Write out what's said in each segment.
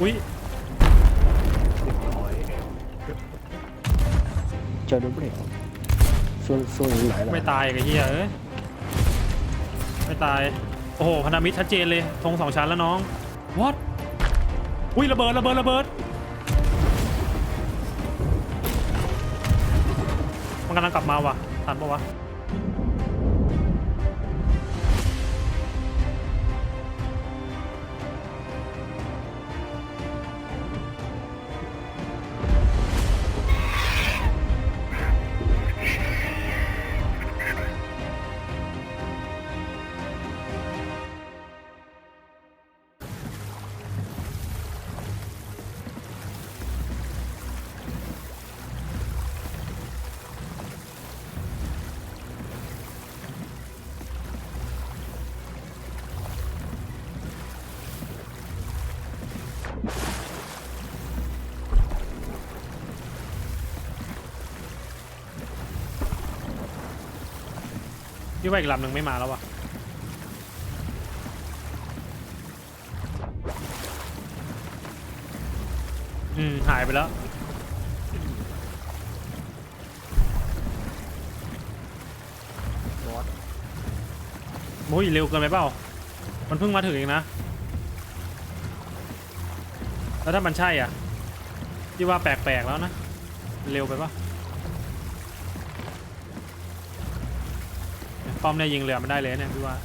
อุ้ยเจอดูเบรกส่วนส่วนยู่ไหนล่ะไม่ตายกับเฮียเอ้ยไม่ตาย โอ้โหพนามิตรชัดเจนเลยธงสองชั้นแล้วน้องวอตอุ้ยระเบิดระเบิดระเบิดมันกำลังกลับมาว่ะทันปะวะ พี่ว่าอีกลำหนึ่งไม่มาแล้ววะอืม หายไปแล้ว บอสโอ้ยเร็วเกินไปเปล่า มันเพิ่งมาถึงเองนะ แล้วถ้ามันใช่อะ พี่ว่าแปลกๆแล้วนะ เร็วไปปะ ป้อมเนี่ยยิงเรือมันได้เลยเนี่ยพี่ว่า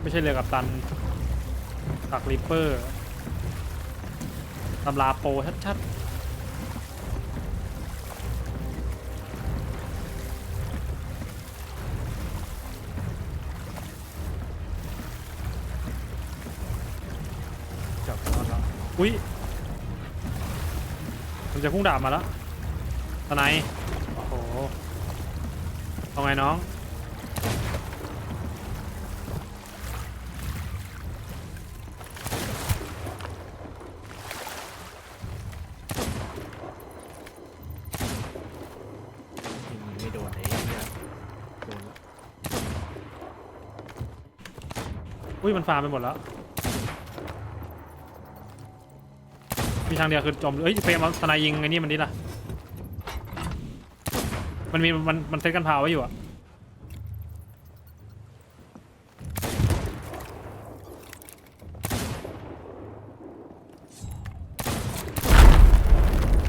ไม่ใช่เรือกับตันตักริปเปอร์ตำราโปชัดๆ อุ้ยมันจะพุ่งดาบมาแล้วตะไนโอ้โหเอาไงน้องยิงไม่โดนไอ้เนี่ยโดนละอุ้ยมันฟาร์มไปหมดแล้ว มีทางเดียวคือจมเอ้ยเฟรมเอาสไนยิงไอ้นี่มันดิล่ะ มันมีมันมันเซตกันพาวไว้อยู่อะ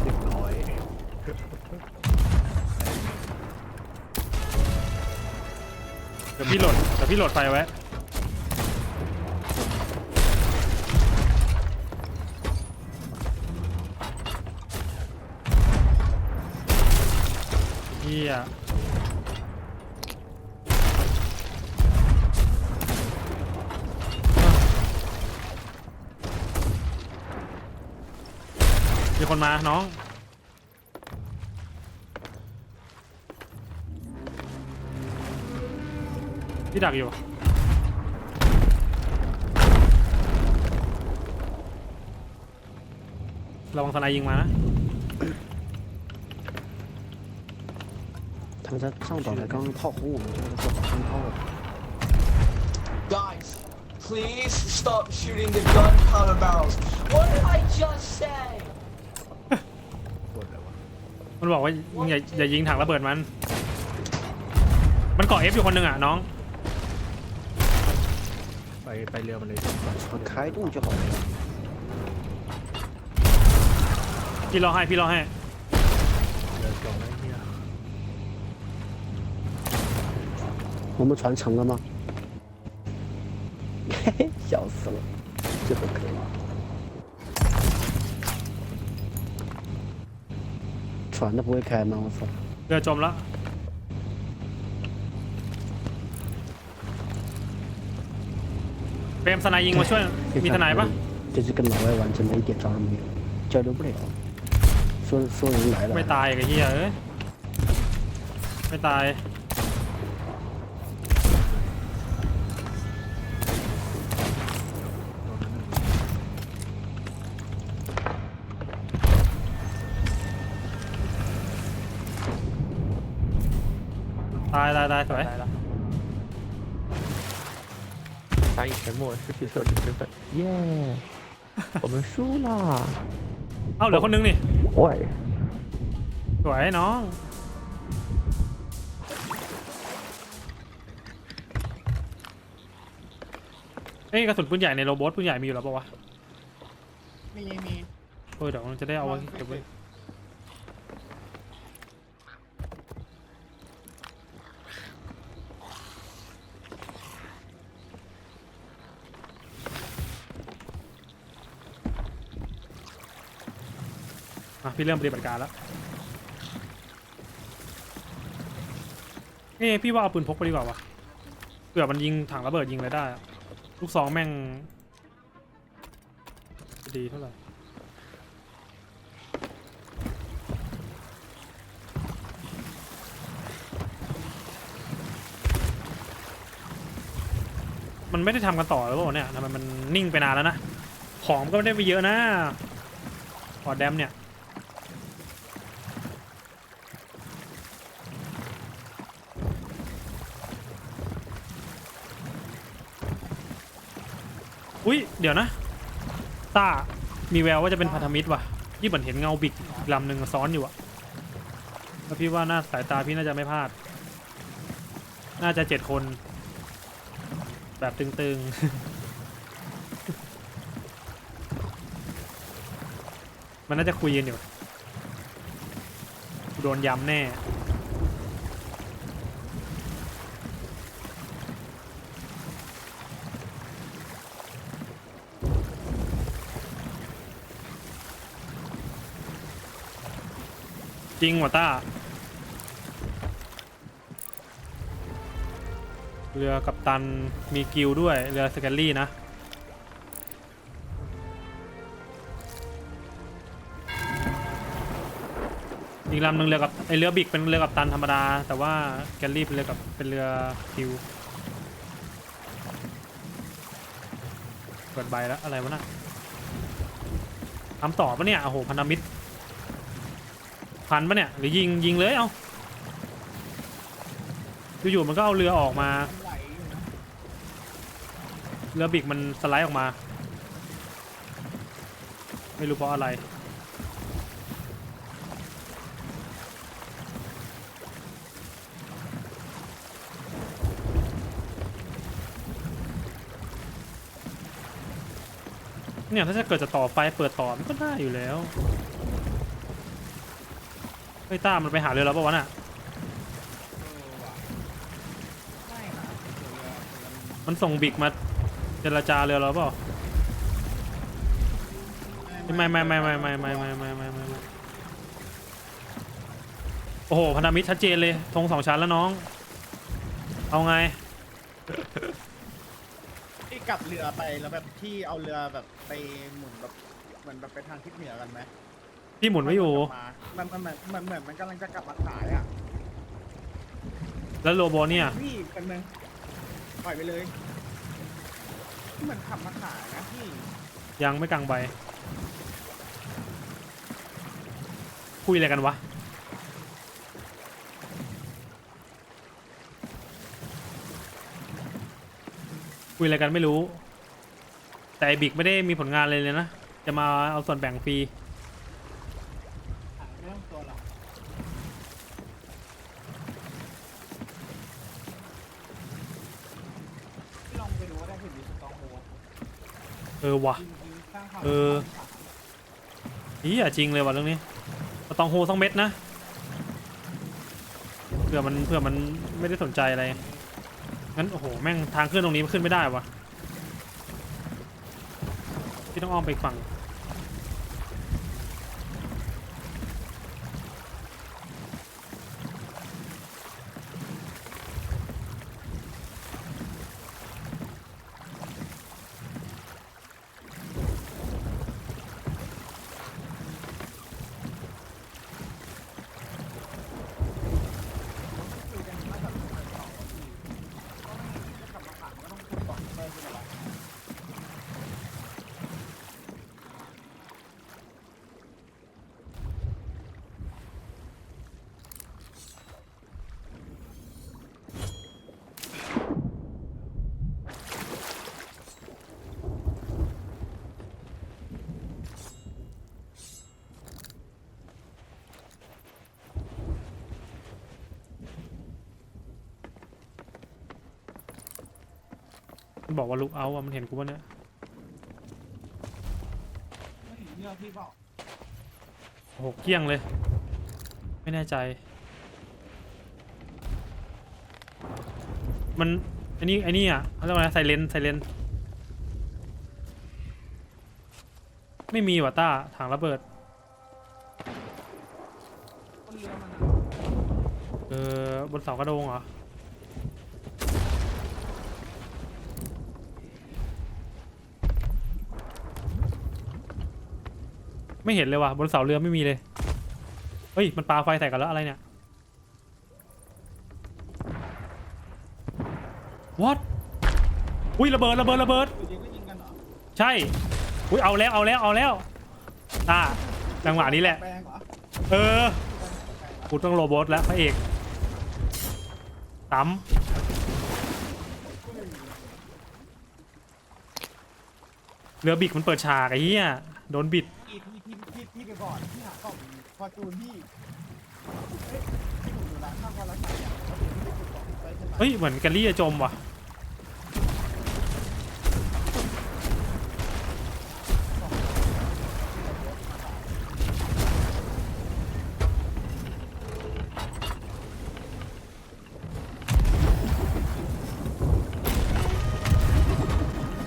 เรียบร้อยเดี๋ยวพี่โหลดเดี๋ยวพี่โหลดไฟไว้ เฮียมีคนมาน้อง ที่ดักอยู่ ระวังสไนยิงมานะ 他们在上岛台刚刚炮轰我们，这个是好枪炮的。 Guys, please stop shooting the gunpowder barrels. What did I just say? ปวดเลยวะ มันบอกว่าอย่าอย่ายิงถังระเบิดมัน มันเกาะเอฟอยู่คนหนึ่งอ่ะน้อง ไปไปเรือมันเลย船开动就好了。 พี่รอให้ พี่รอให้ เรือจองแล้วเนี่ย 我们船成了吗？嘿嘿，笑死了，这都可以。船都不会开吗？我操！ เรือจมแล้ว เฟรมสไนยิงมาช่วย มีทนายปะ 这次跟老外玩真的一点招都没有，交流不了。说说人来了 ไม่，ตายกับเฮียเอ้ย ไม่ตาย ตายตายตายสวยตายแล้วยอีกทั้งหมดคือที่สุดที่สุดเย้ผมสู้ละเอ้าเหลือคนนึงนี่โอ้ยสวยน้องเอ้ยกระสุนปืนใหญ่ในโรบอทปืนใหญ่มีอยู่แล้วปะวะมีมีเฮ้ยเดี๋ยวมันจะได้เอาไว้เก็บไว้ พี่เริ่มปฏิบัติการแล้วเอ้พี่ว่าเอาปืนพกไปดีกว่าวะเผื่อมันยิงถังระเบิดยิงอะไรได้อะลูกซองแม่งดีเท่าไหร่มันไม่ได้ทำกันต่อหรือเปล่าเนี่ยทำไมมันนิ่งไปนานแล้วนะ ของก็ไม่ได้ไปเยอะนะพอแดมเนี่ย ดี๋ยวนะต้ามีแววว่าจะเป็นพันธมิตรว่ะยี่เหมือนเห็นเงาบิกอีกลำหนึ่งซ้อนอยู่อะแล้วพี่ว่าหน้าสายตาพี่น่าจะไม่พลาด น่าจะเจ็ดคน แบบตึงๆ มันน่าจะคุยกันอยู่ โดนยำแน่ ริงว่ะต้า เรือกัปตันมีกิลด้วย เรือสแกลลี่นะอีกลำหนึ่งเรือกับไอเรือบิกเป็นเรือกัปตันธรรมดา แต่ว่าแกลลี่เป็นเรือกับเป็นเรือกิลเปิดใบแล้วอะไรวะน่ะทำต่อปะเนี่ยโอ้โหพันธมิตร พันปะเนี่ยหรือยิงยิงเลยเอาอยู่ๆมันก็เอาเรือออกมาไหลอยู่นะเรือบิกมันสไลด์ออกมา ไม่รู้เพราะอะไรเนี่ยถ้าจะเกิดจะต่อไฟเปิดต่อมันก็ได้อยู่แล้ว ไอ้ยต้ามันไปหาเรือแล้วปะวะน่ะเออว่ะไม่นะเดี๋ยวเรือเรือมันมันส่งบิกมาเจรจาเรือเราเปล่าไม่ไม่ไม่ไม่ไม่ไม่ไม่ไม่ไม่ไม่ไม่โอ้โหพันธมิตรชัดเจนเลยธงสองชั้นแล้วน้อง เอาไง ที่กลับเรือไปแล้วแบบที่เอาเรือแบบไปหมุนแบบเหมือนแบบไปทางทิศเหนือกันไหม พี่หมุนไม่อยู่ มันมันเหมือนมันเหมือนมันกำลังจะกลับมาขายอะแล้วโลโบเนี่ย พี่กันนึงปล่อยไปเลยเหมือนขับมาขายนะพี่ยังไม่กลางใบ คุยอะไรกันวะ คุยอะไรกันไม่รู้ แต่ไอ้บิกไม่ได้มีผลงานเลยเลยนะ จะมาเอาส่วนแบ่งฟรี ขายไม่ต้องตัวหรอกพี่ลองไปดูว่าได้เห็นมีสตองโฮ เออวะเอออีอะจริงเลยว่ะเรื่องนี้เราต้องโฮสักเม็ดนะเผื่อมันเผื่อมันไม่ได้สนใจอะไร งั้นโอ้โหแม่งทางขึ้นตรงนี้มันขึ้นไม่ได้วะพี่ต้องอ้อมไปฝั่ง มันบอกว่าลุกเอาอะมันเห็นกูปะเนี่ยโอ้โหเกลี้ยงเลย ไม่แน่ใจ มันอ้นี่ไอ้นี่อะเขาเรียกว่าอะไรไซเลนไซเลนไม่มีว่ะต้าถังระเบิด เออบนเสากระโดงเหรอ ไม่เห็นเลยว่ะบนเสาเรือไม่มีเลย เฮ้ย มันปาไฟใส่กันแล้วอะไรเนี่ย what อุ้ยระเบิดระเบิดระเบิด ใช่ อุ้ยเอาแล้วเอาแล้วเอาแล้ว อ่าจังหวะนี้แหละ เอเออกูต้องโรบอทแล้วพระเอกตั้มเรือบิกมันเปิดฉากไอ้เหี้ยโดนบิด พี่ไปก่อนพี่หากล่องฟอร์จูนพี่เอ้ยพี่หนูอยู่ร้านข้างพอแล้วใส่อะแล้วพี่ไปจุดกล่องไว้ใช่ไหมเฮ้ย เหมือนแกลลี่จะจมว่ะ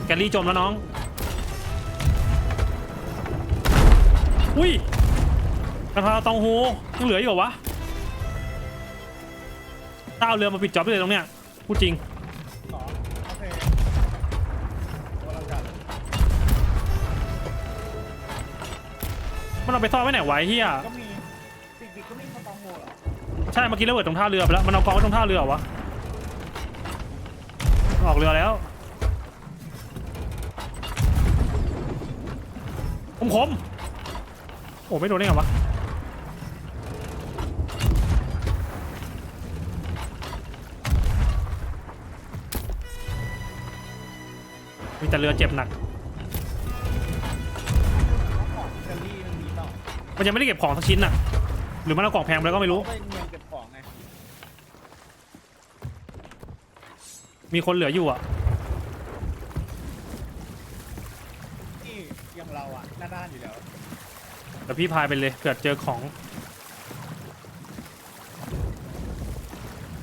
แกลลี่จมแล้วน้อง อุ้ยกระทาตองโฮยังเหลืออยู่เหรอวะถ้าเอาเรือมาปิดจ็อบได้เลยตรงเนี้ยพูดจริงหรอโอเคตัวเราจัดมันเอาไปซ่อนไว้ไหนไวะไอ้เฮียก็มีปิกปิกก็มีสตองโฮเหรอใช่เมื่อกี้ระเบิดตรงท่าเรือไปแล้วมันเอากองไว้ตรงท่าเรือเหรอวะออกเรือแล้วคมคมๆ โอ้ไม่โดนได้ไงวะมีแต่เรือเจ็บหนักเจลลี่มันมีต่อมันยังไม่ได้เก็บของสักชิ้นน่ะ หรือมันเอากล่องแพงไปแล้วก็ไม่รู้ไปเงินเก็บของไงมีคนเหลืออยู่อะที่อยังเราอะหน้าด้านอยู่แล้ว แต่พี่พายไปเลยเกิดเจอของ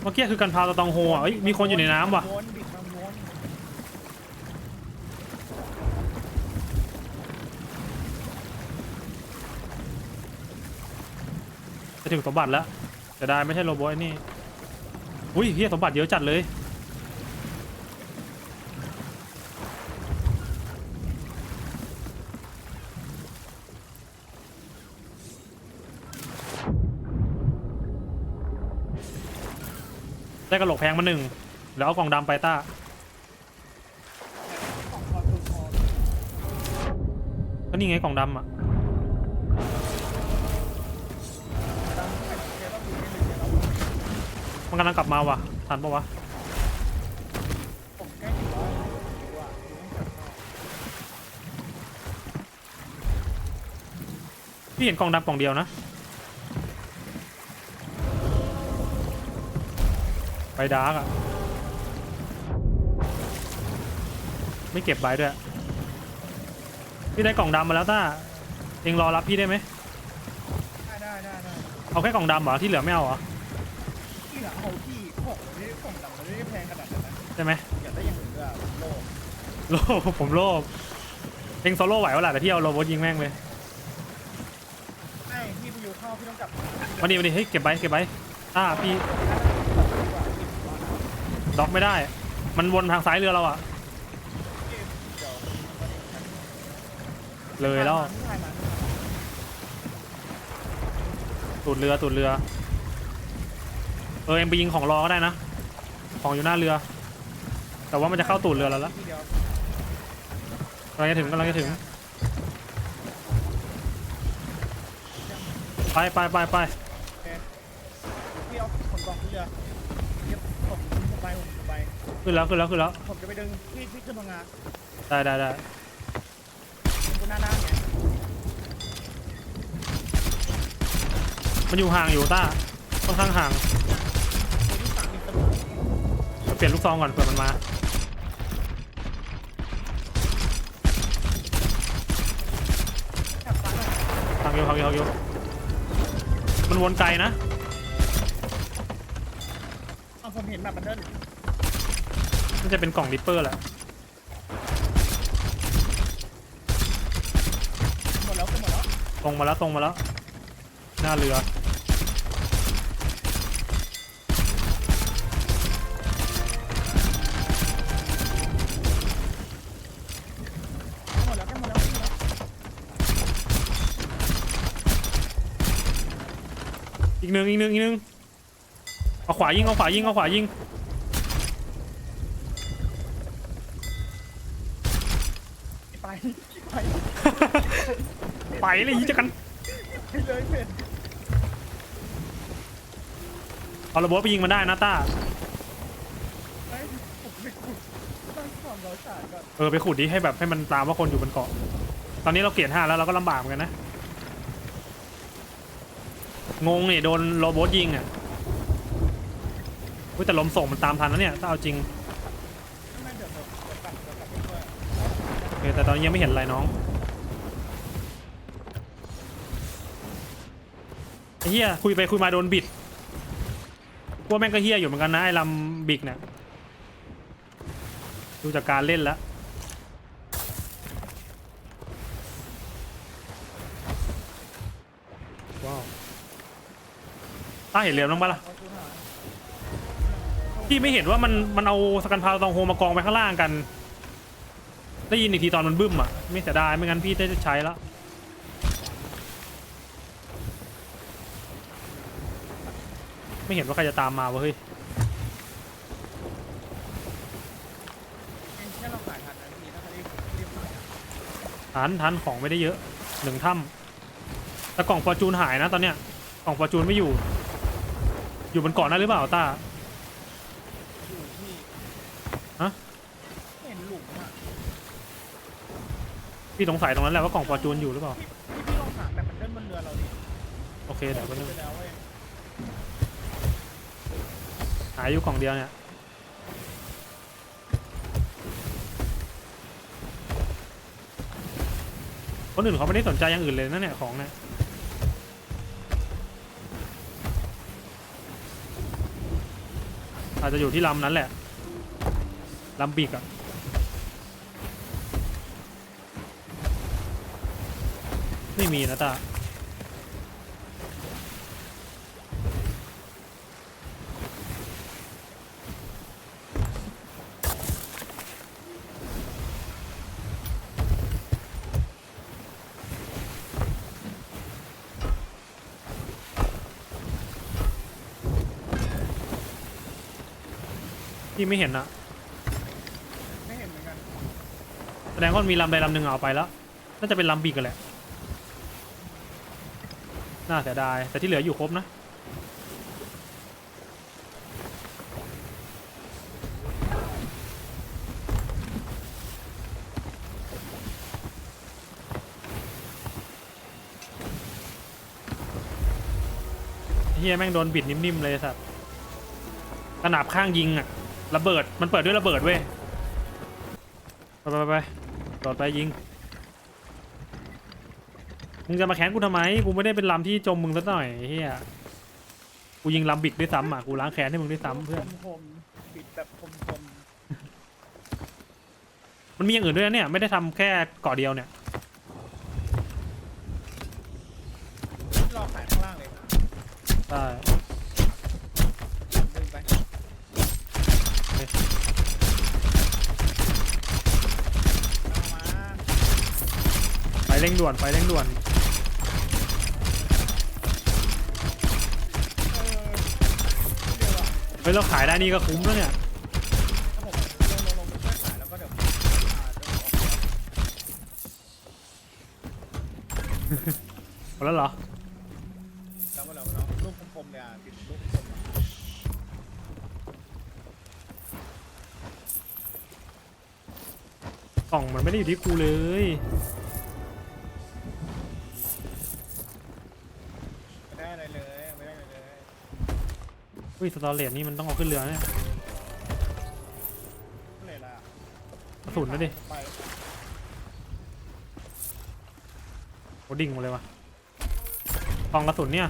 เมื่อกี้คือการพาตะตองโฮอะเอ้ยมีคนอยู่ในน้ำว่ะ จะถึงสมบัติแล้วจะได้ไม่ใช่โรบอทไอ้นี่ อุ้ยเฮียสมบัติเยอะจัดเลย กระโหลกแพงมาหนึ่งแล้วเอากล่องดำไปต้าก็นี่ไงกล่องดำอะมันกำลังกลับมาว่ะทันปะวะพี่เห็นกล่องดำกล่องเดียวนะ ไปดาร์กอะไม่เก็บใบด้วย พี่ได้กล่องดำมาแล้วต้า เองรอรับพี่ได้ไหม ได้ได้ได้ได้เอาแค่กล่องดำเหรอที่เหลือไม่เอาเหรอ ที่หลังเอาที่ของไม่ได้ของดำไม่ได้แพงขนาดนั้นนะใช่ไหมอยากได้อย่างอื่นด้วยอะโลกโลภผมโลภเองโซโล่ไหววะล่ะแต่พี่เอาโรบอทยิงแม่งเลยไอ้พี่ไปอยู่เข้าพี่ต้องกลับมามาดิมาดิเฮ้ยเก็บใบเก็บใบต้าพี่ด็ อกไม่ได้ มันวนทางซ้ายเรือเราอะเลยแล้วถ่ายมาตูดเรือตูดเรือ เออเอ็มไปยิงของรอก็ได้นะ ของอยู่หน้าเรือ แต่ว่ามันจะเข้าตูดเรือเราแล้วทีเดียวกำลังจะถึงกำลังจะถึงไปไปไปไปพี่เอาขนกองเรือ ไปผขึ้นแล้วขึ้นแล้วขึ้นแล้วผมจะไปดึงพี่พี่ขึ้นพังงาได้ได้ได้บนหน้าด้ามันอยู่ห่างอยู่ต้าค่อนข้างห่างเปลี่ยนลูกซองก่อนเผื่อมันมาแถบาเลยทางเยางเยอะทางเยอะมันวนไกลนะ ผมเห็นแบบบันเดิลมันจะเป็นกล่องริปเปอร์แหละหมดแล้วก็หมดแล้วตรงมาแล้วตรงมาแล้ว หน้าเรือ หมดแล้วก็หมดแล้วก็หมดแล้วอีกหนึ่งอีกหนึ่งอีกหนึ่งเอา ขวายิงเอาขวายิงเอาขวายิงไปไปไปเลยยิงจะกันไปเลยเป็ดเอาระเบิดไปยิงมันได้นะต้าไปผมไปขุดตั้งความร้อนฉาดก่อนเออไปขุดดิให้แบบให้มันตามว่าคนอยู่บนเกาะ ตอนนี้เราเกียรห้าแล้วเราก็ลำบากเหมือนกันนะ งงเนี่ยโดนโรบอทยิงอะ เฮ้ยแต่ลมส่งมันตามทันนะเนี่ย ถ้าเอาจริงโอเคแต่ตอนนี้ยังไม่เห็นอะไรน้องไอ้เฮียคุยไปคุยมาโดนบิดพวกแม่งก็เฮียอยู่เหมือนกันนะไอ้ลำบิกเนี่ยดูจากการเล่นแล้วว้าวต้าเห็นเรือบ้างปะล่ะเอาชูหาย พี่ไม่เห็นว่ามันมันเอาสกันพาวตองโฮมากองไปข้างล่างกัน ได้ยินอีกทีตอนมันบึ้มอะ ไม่เสียดายไม่งั้นพี่ได้ใช้แล้วไม่เห็นว่าใครจะตามมาวะเฮ้ยแค่เราขายทันนะพี่ถ้าเขารีบรีบขายอะทันของไม่ได้เยอะหนึ่งถ้ำแต่กล่องฟอร์จูนหายนะตอนเนี้ยกล่องฟอร์จูนไม่อยู่ อยู่บนเกาะนั่นหรือเปล่าตา อยู่ที่ ฮะ เห็นหลุมอะ พี่สงสัยตรงนั้นแหละว่ากล่องฟอร์จูนอยู่หรือเปล่า พี่พี่พี่ลองหาแบบบันเดิลบนเรือเราดิโอเคเดี๋ยวแป๊บนึงไปแล้วเว้ยหายอยู่กล่องเดียวเนี่ย คนอื่นเขาไม่ได้สนใจอย่างอื่นเลยนะเนี่ยของเนี่ย อาจจะอยู่ที่ลำนั้นแหละลำบิกอะ ไม่มีนะตาพี่ไม่เห็นอะไม่เห็นเหมือนกัน แสดงว่ามีลำใดลำหนึ่งเอาไปแล้ว น่าจะเป็นลำบิกกันแหละ น่าเสียดาย แต่ที่เหลืออยู่ครบนะ เฮียแม่งโดนบิดนิ่ม ๆ เลยสัตว์ขนาบข้างยิงอะระเบิด มันเปิดด้วยระเบิดเว้ย ไปไปไปไปต่อไปยิง มึงจะมาแค้นกูทำไม กูไม่ได้เป็นลำที่จมมึงซะหน่อยไอ้เฮียกูยิงลำบิกด้วยซ้ำอะ กูล้างแค้นให้มึงด้วยซ้ำเพื่อน คมๆปิดแบบคมมันมีอย่างอื่นด้วยนะเนี่ย ไม่ได้ทำแค่เกาะเดียวเนี่ย ๆรอขายข้างล่างเลยใช่ดึงไปเฮ้ยเอามา ไฟเร่งด่วน ไฟเร่งด่วน เออเดี๋ยวอะ เฮ้ยเราขายได้นี่ก็คุ้มแล้วเนี่ยถ้าผมลงลงลงไปช่วยขายแล้วก็เดี๋ยวอ่าเดี๋ยวออกหมดแล้วเหรอแล้วก็แล้วแล้วรูปคมๆเลยอะติดรูปคมๆอะกล่องมันไม่ได้อยู่ที่กูเลย อุ้ยสตอเรจนี่มันต้องเอาขึ้นเรือเนี่ยก็เลยละกระสุนนะดิไปโคดิ่งหมดเลยว่ะกล่องกระสุนเนี่ย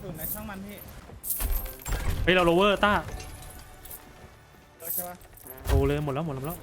ส่วนในช่างมันพี่เฮ้ยเราโรเวอร์ต้า เออใช่ปะโตเลยหมดแล้วหมดแล้ว